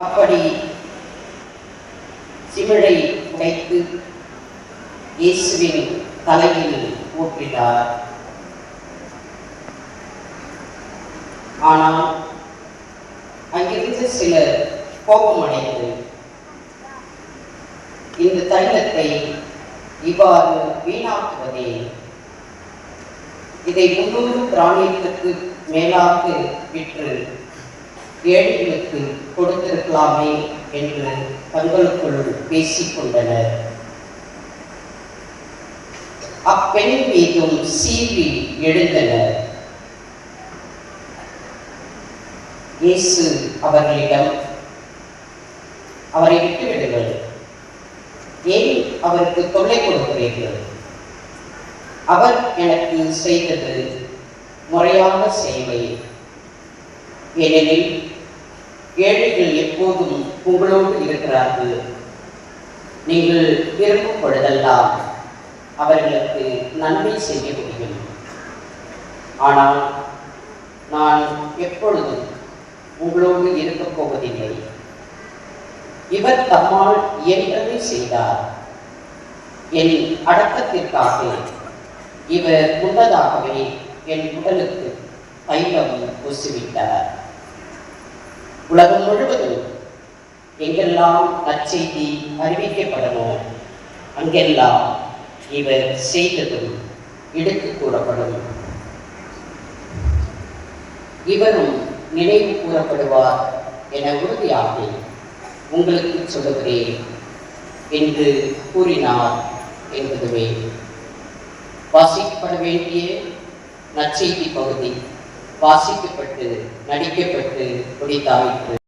அப்படி சிமிழை உடைத்து இயேசுவின் தலையில் ஊற்றினார் ஆனால் அங்கிருந்து சிலர் கோபமடைந்து இந்த தைலத்தை இவ்வாறு வீணாக்குவதே. இதை முன்னூறு பிராணியத்துக்கு மேலாக விற்று ஏழைகளுக்கு கொடுத்திருக்கலாமே என்று தங்களுக்குள் பேசிக் கொண்டனர் அப்பெண் மீதும் சீறி எழுந்தனர். இயேசு அவர்களிடம் அவரை விட்டுவிடுங்கள். ஏன் அவருக்கு தொல்லை கொடுக்கிறீர்கள்? அவர் எனக்கு செய்தது முறையான சேவை. ஏனெனில் ஏழைகள் எப்போதும் உங்களோடு இருக்கிறார்கள். நீங்கள் விரும்பும் பொழுதெல்லாம் அவர்களுக்கு நன்மை செய்ய முடியும். ஆனால் நான் எப்பொழுதும் உங்களோடு இருக்கப் போவதில்லை. இவர் தம்மால் இயன்றதை செய்தார். என் அடக்கத்திற்காக இவர் முன்னதாகவே என் உடலுக்கு தைலம் பூசிவிட்டார். உலகம் முழுவதும் எங்கெல்லாம் நற்செய்தி அறிவிக்கப்படமோ அங்கெல்லாம் இவர் செய்ததும் எடுத்து கூறப்படும். இவரும் நினைவு கூறப்படுவார் என உறுதியாக உங்களுக்கு சொல்லுகிறேன் என்று கூறினார் என்பதுவே வாசிக்கப்பட வேண்டிய நற்செய்தி பகுதி. வாசிக்கப்பட்டு நடிக்கப்பட்டு முடித்தாயிற்று